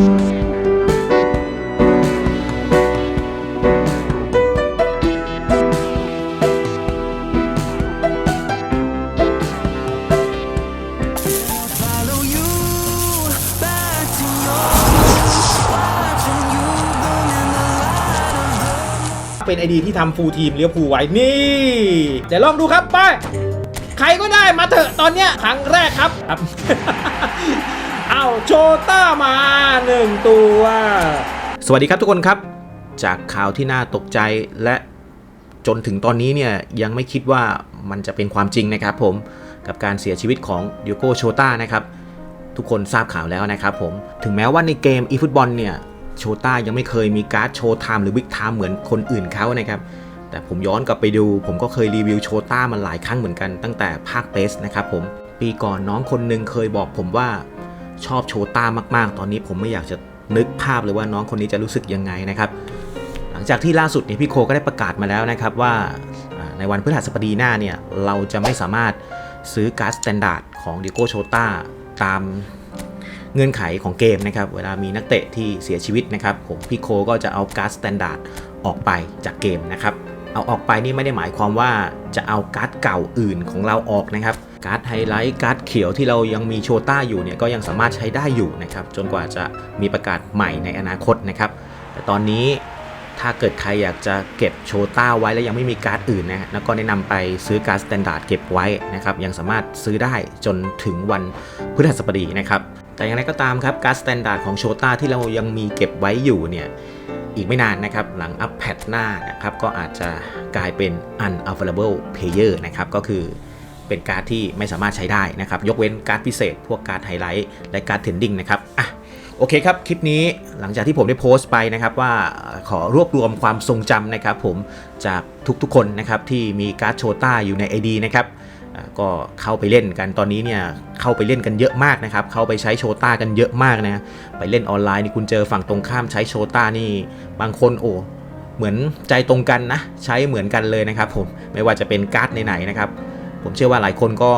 เป็นไอดีที่ทำฟูลทีมเลี้ยวผูไว้นี่จะลองดูครับไป ใครก็ได้มาเถอะตอนเนี้ยครั้งแรกครับครับาโชต้ามาหนึ่งตัว สวัสดีครับทุกคนครับ จากข่าวที่น่าตกใจและจนถึงตอนนี้เนี่ยยังไม่คิดว่ามันจะเป็นความจริงนะครับผมกับการเสียชีวิตของดิโก้โชต้านะครับ ทุกคนทราบข่าวแล้วนะครับผม ถึงแม้ว่าในเกม eFootball เนี่ยโชต้ายังไม่เคยมีการ์ดโชว์ไทม์หรือบิ๊กไทม์เหมือนคนอื่นเขานะครับแต่ผมย้อนกลับไปดู ผมก็เคยรีวิวโชต้ามาหลายครั้งเหมือนกันตั้งแต่ภาคเบสนะครับผมปีก่อนน้องคนหนึ่งเคยบอกผมว่า ชอบโชต้ามาก ๆ ตอนนี้ผมไม่อยากจะนึกภาพเลยว่าน้องคนนี้จะรู้สึกยังไงนะครับ หลังจากที่ล่าสุดเนี่ยพี่โคก็ได้ประกาศมาแล้วนะครับว่าในวันพฤหัสบดีหน้าเนี่ยเราจะไม่สามารถซื้อการ์ดสแตนดาร์ดของดิโก้โชต้าตามเงื่อนไขของเกมนะครับ เวลามีนักเตะที่เสียชีวิตนะครับ ผมพี่โคก็จะเอาการ์ดสแตนดาร์ดออกไปจากเกมนะครับ เอาออกไปนี่ไม่ได้หมายความว่าจะเอาการ์ดเก่าอื่นของเราออกนะครับ การ์ดไฮไลท์การ์ดเขียวที่เรายังมีโชต้าอยู่เนี่ยก็ยังสามารถใช้ได้อยู่นะครับ จนกว่าจะมีประกาศใหม่ในอนาคตนะครับ แต่ตอนนี้ถ้าเกิดใครอยากจะเก็บโชต้าไว้แล้วยังไม่มีการ์ดอื่นนะฮะแล้วก็แนะนำไปซื้อการ์ดสแตนดาร์ดเก็บไว้นะครับ ยังสามารถซื้อได้จนถึงวันพฤหัสบดีนะครับ แต่อย่างไรก็ตามครับการ์ดสแตนดาร์ดของโชต้าที่เรายังมีเก็บไว้อยู่เนี่ย อีกไม่นานนะครับ หลังอัปแพทหน้านะครับ ก็อาจจะกลายเป็น unavailable player นะครับ ก็คือเป็นการ์ดที่ไม่สามารถใช้ได้นะครับ ยกเว้นการ์ดพิเศษ พวกการ์ดไฮไลท์และการ์ดเทนดิ้งนะครับอะโอเคครับ คลิปนี้หลังจากที่ผมได้โพสต์ไปนะครับว่าขอรวบรวมความทรงจำนะครับผมจากทุกๆคนนะครับที่มีการ์ดโชต้าอยู่ใน ID นะครับ ก็เข้าไปเล่นกันตอนนี้เนี่ยเข้าไปเล่นกันเยอะมากนะครับ เข้าไปใช้โชต้ากันเยอะมากนะไปเล่นออนไลน์นี่คุณเจอฝั่งตรงข้ามใช้โชต้านี่บางคนโอ้เหมือนใจตรงกันนะใช้เหมือนกันเลยนะครับผมไม่ว่าจะเป็นการ์ดไหนๆนะครับผมเชื่อว่าหลายคนก็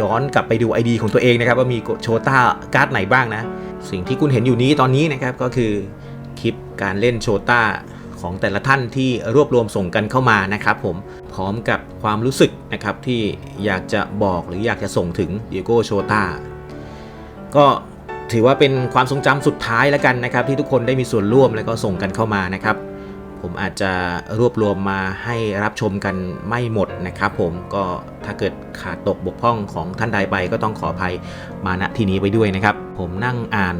ย้อนกลับไปดู ID ของตัวเองนะครับว่ามีโชต้าการ์ดไหนบ้างนะ สิ่งที่คุณเห็นอยู่นี้ตอนนี้นะครับก็คือคลิปการเล่นโชต้า ของแต่ละท่านที่รวบรวมส่งกันเข้ามานะครับผมพร้อมกับความรู้สึกนะครับที่อยากจะบอกหรืออยากจะส่งถึงดิโก้โชตาก็ถือว่าเป็นความทรงจำสุดท้ายแล้วกันนะครับ ที่ทุกคนได้มีส่วนร่วมแล้วก็ส่งกันเข้ามานะครับ ผมอาจจะรวบรวมมาให้รับชมกันไม่หมดนะครับ ผมก็ถ้าเกิดขาดตกบกพร่องของท่านใดไปก็ต้องขออภัยมาณที่นี้ไว้ด้วยนะครับ ผมนั่งอ่าน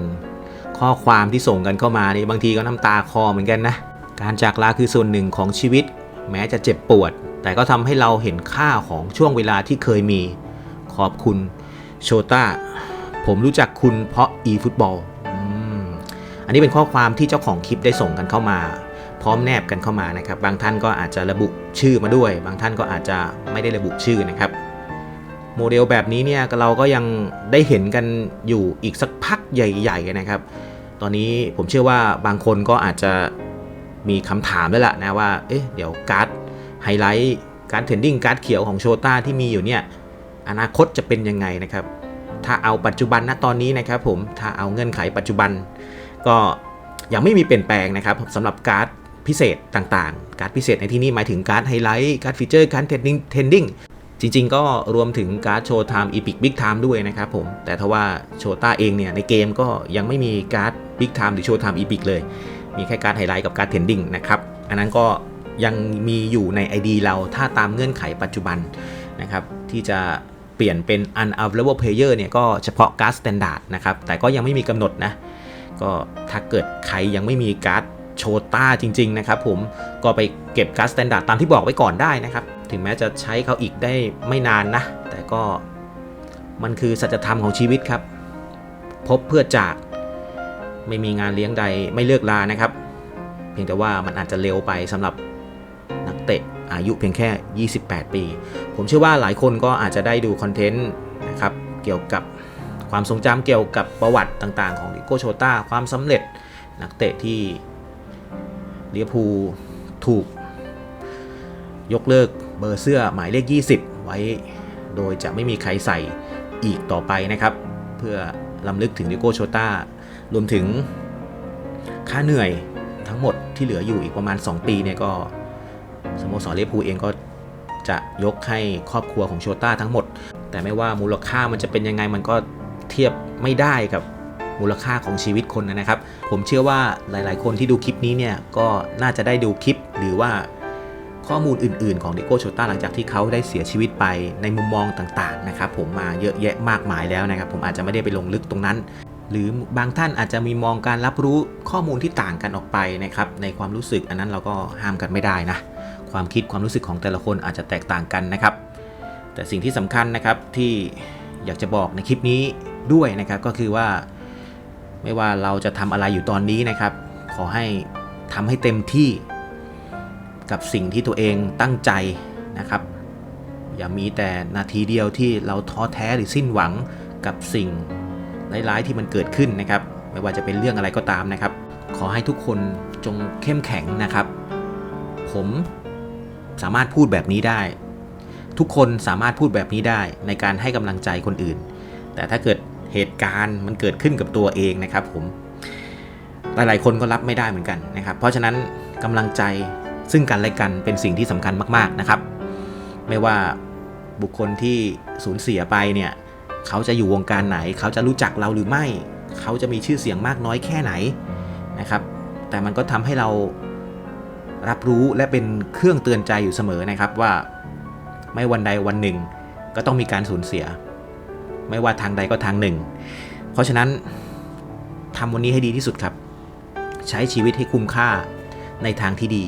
ข้อความที่ส่งกันเข้ามานี่บางทีก็น้ำตาคลอเหมือนกันนะ การจากลาคือส่วนหนึ่งของชีวิต แม้จะเจ็บปวด แต่ก็ทำให้เราเห็นค่าของช่วงเวลาที่เคยมี ขอบคุณโชต้าผมรู้จักคุณเพราะ e-football อืมอันนี้เป็นข้อความที่เจ้าของคลิปได้ส่งกันเข้ามา พร้อมแนบกันเข้ามานะครับ บางท่านก็อาจจะระบุชื่อมาด้วย บางท่านก็อาจจะไม่ได้ระบุชื่อนะครับ โมเดลแบบนี้เนี่ยเราก็ยังได้เห็นกันอยู่อีกสักพักใหญ่ ๆ นะครับ ตอนนี้ผมเชื่อว่าบางคนก็อาจจะ มีคำถามแล้วล่ะนะว่า เอ๊ะ เดี๋ยวการ์ดไฮไลท์การเทรนดิ้งการ์ดเขียวของโชต้าที่มีอยู่เนี่ย อนาคตจะเป็นยังไงนะครับ ถ้าเอาปัจจุบันณตอนนี้นะครับผม ถ้าเอาเงื่อนไขปัจจุบัน ก็ยังไม่มีเปลี่ยนแปลงนะครับสำหรับการ์ดพิเศษต่างๆ การ์ดพิเศษในที่นี้หมายถึงการ์ดไฮไลท์ การ์ดฟีเจอร์ การ์ดเทรนดิ้งเทรนดิ้งจริงๆ ก็รวมถึงการ์ดโชว์ไทม์อีพิกบิ๊กไทม์ด้วยนะครับผม แต่ถ้าว่าโชต้าเองเนี่ยในเกมก็ยังไม่มีการ์ดบิ๊กไทม์หรือโชว์ไทม์อีพิกเลย มีแค่การไฮไลท์กับการเทรนดิ้งนะครับ อันนั้นก็ยังมีอยู่ใน ID เราถ้าตามเงื่อนไขปัจจุบันนะครับ ที่จะเปลี่ยนเป็น unavailable player เนี่ยก็เฉพาะการ์ด standard นะครับ แต่ก็ยังไม่มีกำหนดนะ ก็ถ้าเกิดใครยังไม่มีการ์ดโชต้าจริง ๆ นะครับผมก็ไปเก็บการ์ดสแตนดาร์ดตามที่บอกไว้ก่อนได้นะครับ ถึงแม้จะใช้เขาอีกได้ไม่นานนะ แต่ก็มันคือสัจธรรมของชีวิตครับ พบเพื่อจาก ไม่มีงานเลี้ยงใดไม่เลือกลานะครับ เพียงแต่ว่ามันอาจจะเร็วไปสำหรับนักเตะอายุเพียงแค่ 28 ปี ผมเชื่อว่าหลายคนก็อาจจะได้ดูคอนเทนต์นะครับเกี่ยวกับความทรงจำเกี่ยวกับประวัติต่างๆ ของดิโกโชต้าความสำเร็จนักเตะที่เลียพูถูก ยกเลิกเบอร์เสื้อหมายเลข 20 ไว้โดยจะไม่มีใครใส่อีกต่อไปนะครับ เพื่อลำลึกถึงดิโกโชต้า รวมถึงค่าเหนื่อยทั้งหมดที่เหลืออยู่อีกประมาณ 2 ปีเนี่ยก็สโมสรเลียพูเองก็จะยกให้ครอบครัวของโชต้าทั้งหมด แต่ไม่ว่ามูลค่ามันจะเป็นยังไงมันก็เทียบไม่ได้กับมูลค่าของชีวิตคนนะครับ ผมเชื่อว่าหลาย ๆ คนที่ดูคลิปนี้เนี่ยก็น่าจะได้ดูคลิปหรือว่าข้อมูลอื่น ๆ ของดิโก้โชต้าหลังจากที่เขาได้เสียชีวิตไปในมุมมองต่าง ๆ นะครับ ผมมาเยอะแยะมากมายแล้วนะครับ ผมอาจจะไม่ได้ไปลงลึกตรงนั้น หรือบางท่านอาจจะมีมองการรับรู้ข้อมูลที่ต่างกันออกไปนะครับในความรู้สึกอันนั้นเราก็ห้ามกันไม่ได้นะความคิดความรู้สึกของแต่ละคนอาจจะแตกต่างกันนะครับ แต่สิ่งที่สำคัญนะครับที่อยากจะบอกในคลิปนี้ด้วยนะครับก็คือว่า ไม่ว่าเราจะทำอะไรอยู่ตอนนี้นะครับ ขอให้ทำให้เต็มที่กับสิ่งที่ตัวเองตั้งใจนะครับ อย่ามีแต่นาทีเดียวที่เราท้อแท้หรือสิ้นหวังกับสิ่ง ร้ายๆที่มันเกิดขึ้นนะครับ ไม่ว่าจะเป็นเรื่องอะไรก็ตามนะครับ ขอให้ทุกคนจงเข้มแข็งนะครับ ผมสามารถพูดแบบนี้ได้ ทุกคนสามารถพูดแบบนี้ได้ในการให้กำลังใจคนอื่น แต่ถ้าเกิดเหตุการณ์มันเกิดขึ้นกับตัวเองนะครับผมหลายๆคนก็รับไม่ได้เหมือนกันนะครับ เพราะฉะนั้นกำลังใจซึ่งกันและกันเป็นสิ่งที่สำคัญมาก ๆนะครับ ไม่ว่าบุคคลที่สูญเสียไปเนี่ย เขาจะอยู่วงการไหน เขาจะรู้จักเราหรือไม่ เขาจะมีชื่อเสียงมากน้อยแค่ไหนนะครับ แต่มันก็ทำให้เรารับรู้และเป็นเครื่องเตือนใจอยู่เสมอนะครับว่าไม่วันใดวันหนึ่ง ก็ต้องมีการสูญเสีย ไม่ว่าทางใดก็ทางหนึ่ง เพราะฉะนั้นทำวันนี้ให้ดีที่สุดครับ ใช้ชีวิตให้คุ้มค่าในทางที่ดี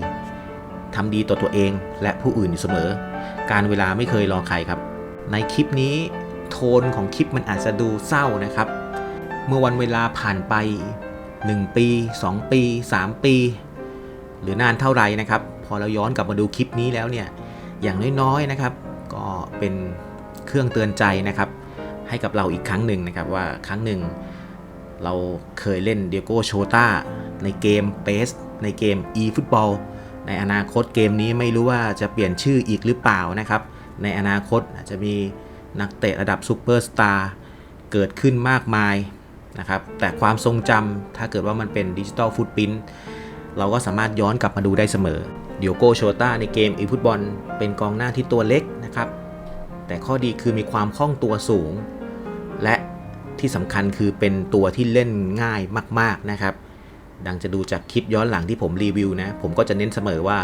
ทำดีต่อตัวเองและผู้อื่นอยู่เสมอ การเวลาไม่เคยรอใครครับ ในคลิปนี้ โทนของคลิปมันอาจจะดูเศร้านะครับ เมื่อวันเวลาผ่านไป 1 ปี 2 ปี 3 ปี หรือนานเท่าไหร่นะครับ พอเราย้อนกลับมาดูคลิปนี้แล้วเนี่ยอย่างน้อยๆนะครับ ก็เป็นเครื่องเตือนใจนะครับ ให้กับเราอีกครั้งหนึ่งนะครับว่าครั้งหนึ่งเราเคยเล่นเดียโก้โชตาในเกม p a c e ในเกม e-football ในอนาคตเกมนี้ไม่รู้ว่าจะเปลี่ยนชื่ออีกหรือเปล่านะครับ ในอนาคตอาจจะมี นักเตะระดับซูเปอร์สตาร์เกิดขึ้นมากมายนะครับ แต่ความทรงจำถ้าเกิดว่ามันเป็นดิจิตอลฟุตพิ้นเราก็สามารถย้อนกลับมาดูได้เสมอ เดียโกโชต้าในเกม e-football เป็นกองหน้าที่ตัวเล็กนะครับ แต่ข้อดีคือมีความคล่องตัวสูง และที่สำคัญคือเป็นตัวที่เล่นง่ายมาก ๆนะครับ ดังจะดูจากคลิปย้อนหลังที่ผมรีวิวนะ ผมก็จะเน้นเสมอว่า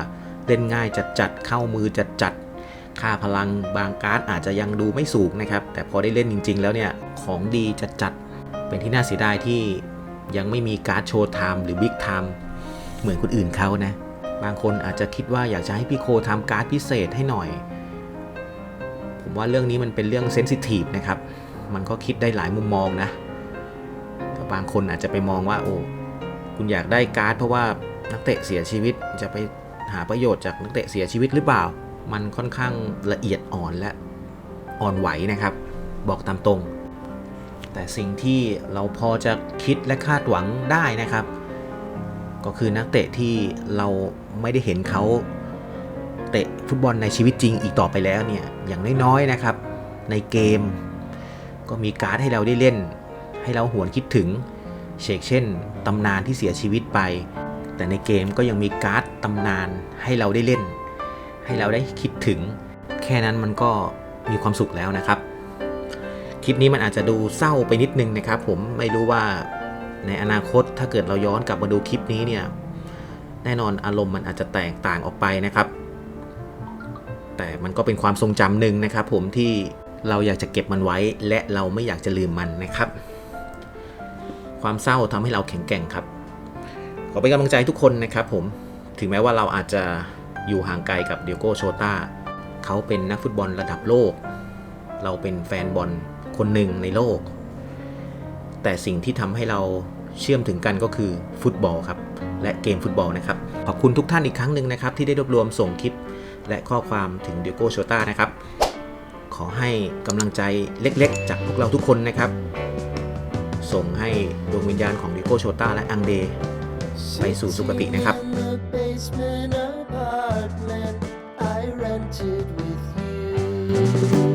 เล่นง่ายจัดจัดๆเข้ามือจัดจัดๆ ค่าพลังบางการ์ดอาจจะยังดูไม่สูงนะครับ แต่พอได้เล่นจริง ๆ แล้วเนี่ย ของดีจัดจัดเป็นที่น่าเสียดายที่ยังไม่มีการ์ดโชว์ไทม์หรือบิ๊กไทม์เหมือนคนอื่นเขานะ บางคนอาจจะคิดว่าอยากจะให้พี่โคทำการ์ดพิเศษให้หน่อย ผมว่าเรื่องนี้มันเป็นเรื่องเซนซิทีฟนะครับ มันก็คิดได้หลายมุมมองนะแต่บางคนอาจจะไปมองว่าโอ้คุณอยากได้การ์ดเพราะว่านักเตะเสียชีวิตจะไปหาประโยชน์จากนักเตะเสียชีวิตหรือเปล่า มันค่อนข้างละเอียดอ่อนและอ่อนไหวนะครับ บอกตามตรง แต่สิ่งที่เราพอจะคิดและคาดหวังได้นะครับ ก็คือนักเตะที่เราไม่ได้เห็นเขาเตะฟุตบอลในชีวิตจริงอีกต่อไปแล้วเนี่ยอย่างน้อยๆนะครับ ในเกม ก็มีการ์ดให้เราได้เล่น ให้เราหวนคิดถึงเชกเช่นตำนานที่เสียชีวิตไป แต่ในเกมก็ยังมีการ์ดตำนานให้เราได้เล่น ให้เราได้คิดถึง แค่นั้นมันก็มีความสุขแล้วนะครับ คลิปนี้มันอาจจะดูเศร้าไปนิดนึงนะครับ ผมไม่รู้ว่าในอนาคตถ้าเกิดเราย้อนกลับมาดูคลิปนี้เนี่ย แน่นอนอารมณ์มันอาจจะแตกต่างออกไปนะครับ แต่มันก็เป็นความทรงจำหนึ่งนะครับ ผมที่เราอยากจะเก็บมันไว้ และเราไม่อยากจะลืมมันนะครับ ความเศร้าทำให้เราแข็งแกร่งครับ ขอเป็นกำลังใจให้ทุกคนนะครับ ผมถึงแม้ว่าเราอาจจะ อยู่ห่างไกลกับเดียโก้โชตาเขาเป็นนักฟุตบอลระดับโลก เราเป็นแฟนบอลคนหนึ่งในโลก แต่สิ่งที่ทำให้เราเชื่อมถึงกันก็คือฟุตบอลครับ และเกมฟุตบอลนะครับ ขอบคุณทุกท่านอีกครั้งหนึ่งนะครับ ที่ได้รวบรวมส่งคลิป และข้อความถึงเดียโก้โชตานะครับ ขอให้กำลังใจเล็กๆ จากพวกเราทุกคนนะครับ ส่งให้ดวงวิญญาณของเดิโก้โชตาและอังเดไปสู่สุคตินะครับ apartment I rented with you.